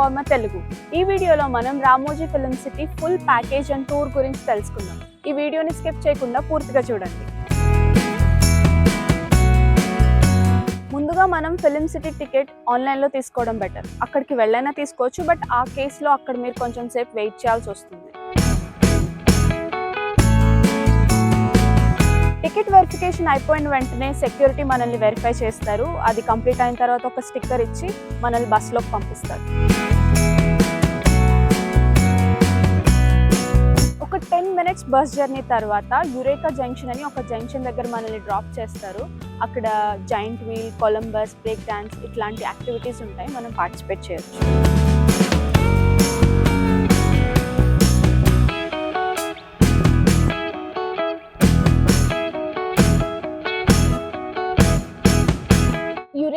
Informer Telugu. ఈ వీడియోలో మనం Ramoji film city full package and tour గురించి తెలుసుకుందాం. ఈ వీడియోని స్కిప్ చేయకుండా పూర్తిగా చూడండి. ముందుగా మనం ఫిలిం సిటీ టికెట్ ఆన్లైన్లో తీసుకోవడం బెటర్. అక్కడికి వెళ్ళైనా తీసుకోవచ్చు బట్ ఆ కేసులో అక్కడ మీరు కొంచెం సేపు వెయిట్ చేయాల్సి వస్తుంది. టికెట్ వెరిఫికేషన్ అయిపోయిన వెంటనే సెక్యూరిటీ మనల్ని వెరిఫై చేస్తారు. అది కంప్లీట్ అయిన తర్వాత ఒక స్టిక్కర్ ఇచ్చి మనల్ని బస్సులోకి పంపిస్తారు. టెన్ మినిట్స్ బస్ జర్నీ తర్వాత యురేకా జంక్షన్ అని ఒక జంక్షన్ దగ్గర మనల్ని డ్రాప్ చేస్తారు. అక్కడ giant wheel Columbus break dance ఇట్లాంటి యాక్టివిటీస్ ఉంటాయి. మనం పార్టిసిపేట్ చేయొచ్చు.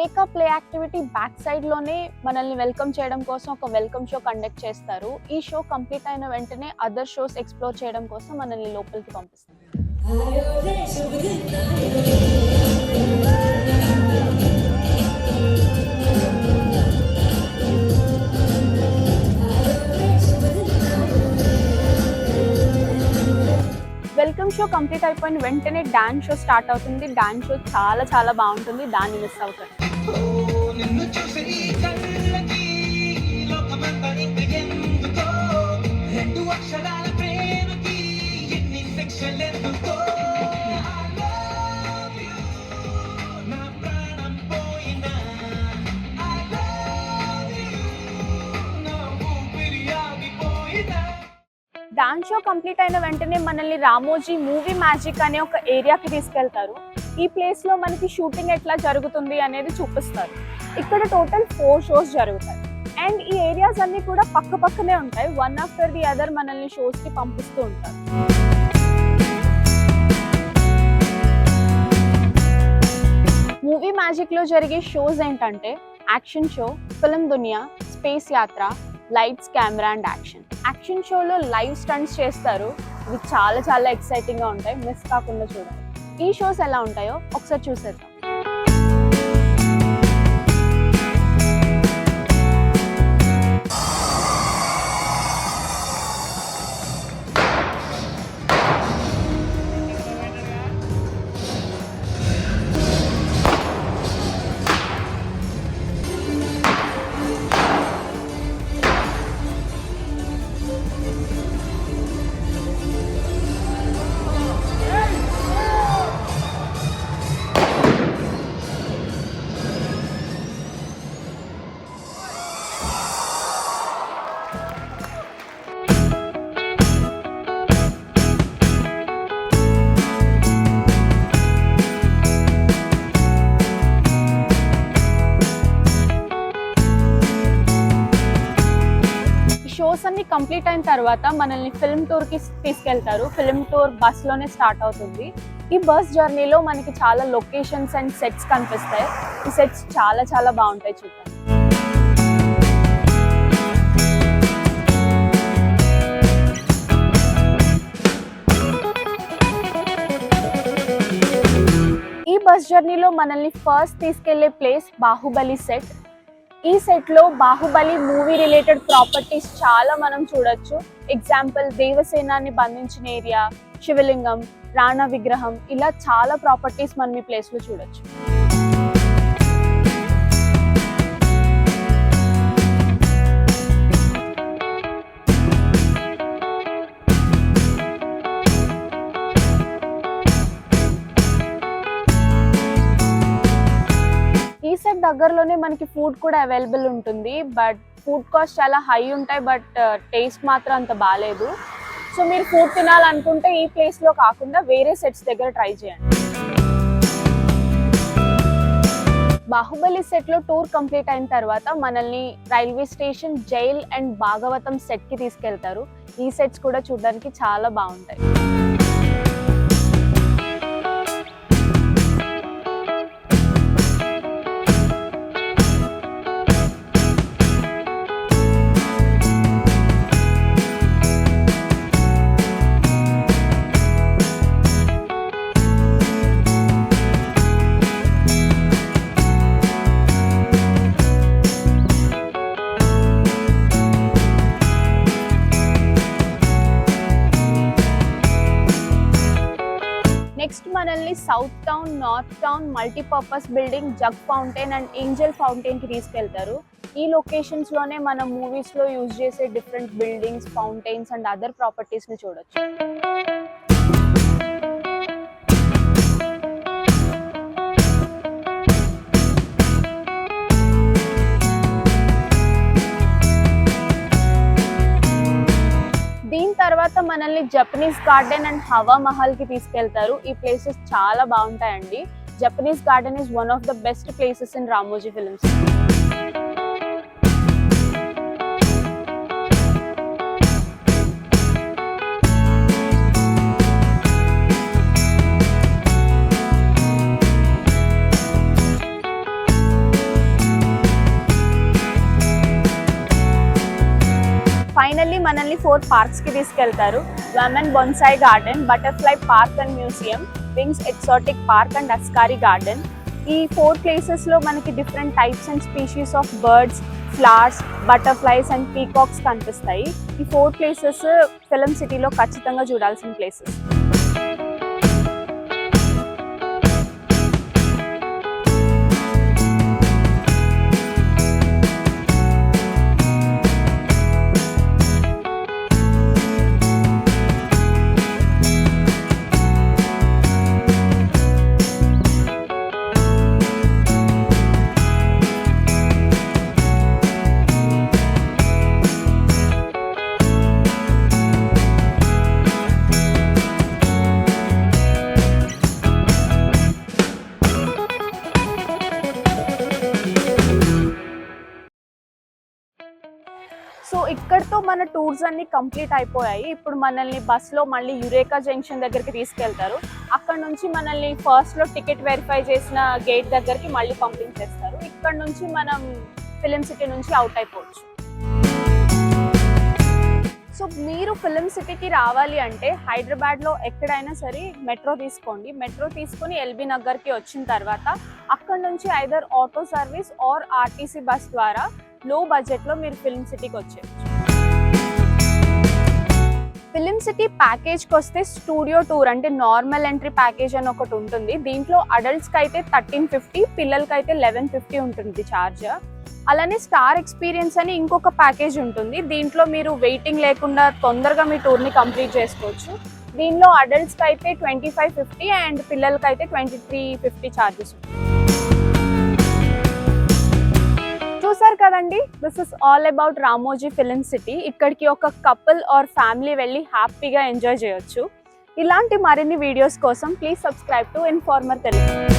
మేకప్ ప్లే యాక్టివిటీ బ్యాక్ సైడ్లోనే మనల్ని వెల్కమ్ చేయడం కోసం ఒక వెల్కమ్ షో కండక్ట్ చేస్తారు. ఈ షో కంప్లీట్ అయిన వెంటనే అదర్ షోస్ ఎక్స్ప్లోర్ చేయడం కోసం మనల్ని లోపలికి పంపిస్తారు. వెల్కమ్ షో కంప్లీట్ అయిపోయిన వెంటనే డాన్స్ షో స్టార్ట్ అవుతుంది. డాన్స్ షో చాలా చాలా బాగుంటుంది. దాన్ని మిస్ అవుతుంది నిన్ను చూసి కళ్ళకి లోకమంతా ఇంకెందుకో రెండు అక్షరాల ప్రేమకి ఎన్ని డాన్స్ షో కంప్లీట్ అయిన వెంటనే మనల్ని రామోజీ మూవీ మ్యాజిక్ అనే ఒక ఏరియాకి తీసుకెళ్తారు. ఈ ప్లేస్లో మనకి షూటింగ్ ఎట్లా జరుగుతుంది అనేది చూపిస్తారు. ఇక్కడ టోటల్ ఫోర్ షోస్ జరుగుతాయి. అండ్ ఈ ఏరియాస్ అన్ని కూడా పక్క పక్కనే ఉంటాయి. వన్ ఆఫ్టర్ ది అదర్ మనల్ని షోస్కి పంపిస్తూ ఉంటారు. మూవీ మ్యాజిక్లో జరిగే షోస్ ఏంటంటే action show film Duniya space Yatra lights camera and action action షోలో లైవ్ స్టంట్స్ చేస్తారు. ఇవి చాలా చాలా ఎక్సైటింగ్గా ఉంటాయి. మిస్ కాకుండా చూడాలి ఈ షోస్ ఎలా ఉంటాయో ఒకసారి చూసేద్దాం. షోస్ అన్ని కంప్లీట్ అయిన తర్వాత మనల్ని ఫిల్మ్ టూర్కి తీసుకెళ్తారు. ఫిల్మ్ టూర్ బస్లోనే స్టార్ట్ అవుతుంది. ఈ బస్ జర్నీలో మనకి చాలా లొకేషన్స్ అండ్ సెట్స్ కనిపిస్తాయి. ఈ సెట్స్ చాలా చాలా బాగుంటాయి చూద్దాం. ఈ బస్ జర్నీలో మనల్ని ఫస్ట్ తీసుకెళ్ళే ప్లేస్ బాహుబలి సెట్ ఈ సెట్లో బాహుబలి మూవీ రిలేటెడ్ ప్రాపర్టీస్ చాలా మనం చూడొచ్చు. ఎగ్జాంపుల్ దేవసేనాన్ని బంధించిన ఏరియా శివలింగం రాణ విగ్రహం ఇలా చాలా ప్రాపర్టీస్ మనం ఈ ప్లేస్లో చూడొచ్చు. దగ్గరలోనే మనకి ఫుడ్ కూడా అవైలబుల్ ఉంటుంది. బట్ ఫుడ్ కాస్ట్ చాలా హై ఉంటాయి. బట్ టేస్ట్ uh, మాత్రం అంత బాగాలేదు సో మీరు ఫుడ్ తినాలనుకుంటే ఈ ప్లేస్లో కాకుండా వేరే సెట్స్ దగ్గర ట్రై చేయండి. బాహుబలి సెట్లో టూర్ కంప్లీట్ అయిన తర్వాత మనల్ని railway station jail and Bhagavatam సెట్కి తీసుకెళ్తారు. ఈ సెట్స్ కూడా చూడడానికి చాలా బాగుంటాయి. నెక్స్ట్ మనల్ని south town north town multipurpose building jug fountain and angel ఫౌంటైన్కి తీసుకెళ్తారు. ఈ లొకేషన్స్లోనే మనం మూవీస్లో యూజ్ చేసే different buildings fountains and other ప్రాపర్టీస్ని చూడొచ్చు. మనల్ని జపనీస్ గార్డెన్ అండ్ హవా మహల్కి తీసుకెళ్తారు. ఈ ప్లేసెస్ చాలా బాగుంటాయండి. Japanese garden is one of the best places in Ramoji films four పార్క్స్కి తీసుకెళ్తారు. Women bonsai garden butterfly park and museum wings exotic park and ascari garden ఈ four ప్లేసెస్లో మనకి different types and species of birds flowers butterflies and peacocks కనిపిస్తాయి. ఈ four places film సిటీలో ఖచ్చితంగా చూడాల్సిన places ఇక్కడతో మన టూర్స్ అన్ని కంప్లీట్ అయిపోయాయి. ఇప్పుడు మనల్ని బస్సులో మళ్ళీ యురేకా జంక్షన్ దగ్గరికి తీసుకెళ్తారు. అక్కడ నుంచి మనల్ని ఫస్ట్లో టికెట్ వెరిఫై చేసిన గేట్ దగ్గరికి మళ్ళీ పంపించేస్తారు. ఇక్కడ నుంచి మనం ఫిలిం సిటీ నుంచి అవుట్ అయిపోవచ్చు. సో మీరు ఫిలిం సిటీకి రావాలి అంటే హైదరాబాద్లో ఎక్కడైనా సరే మెట్రో తీసుకోండి. మెట్రో తీసుకొని ఎల్బీ నగర్కి వచ్చిన తర్వాత అక్కడ నుంచి either auto service or RTC bus ద్వారా లో బడ్జెట్లో మీరు ఫిలిం సిటీకి వచ్చేయచ్చు. ఫిలిం సిటీ ప్యాకేజ్కి వస్తే స్టూడియో టూర్ అంటే నార్మల్ ఎంట్రీ ప్యాకేజ్ అని ఒకటి ఉంటుంది. దీంట్లో అడల్ట్స్కి అయితే థర్టీన్ ఫిఫ్టీ పిల్లలకి అయితే లెవెన్ ఫిఫ్టీ ఉంటుంది ఛార్జ్ అలానే స్టార్ ఎక్స్పీరియన్స్ అని ఇంకొక ప్యాకేజ్ ఉంటుంది. దీంట్లో మీరు వెయిటింగ్ లేకుండా తొందరగా మీ టూర్ని కంప్లీట్ చేసుకోవచ్చు. దీనిలో అడల్ట్స్కి అయితే ట్వంటీ ఫైవ్ ఫిఫ్టీ అండ్ పిల్లలకి అయితే ట్వంటీ త్రీ ఫిఫ్టీ ఛార్జెస్ చూసారు కదండి? This is all about Ramoji film city ఇక్కడికి ఒక కపుల్ ఆర్ ఫ్యామిలీ వెళ్ళి హ్యాపీగా ఎంజాయ్ చేయొచ్చు. ఇలాంటి మరిన్ని వీడియోస్ కోసం please subscribe to Informer Telugu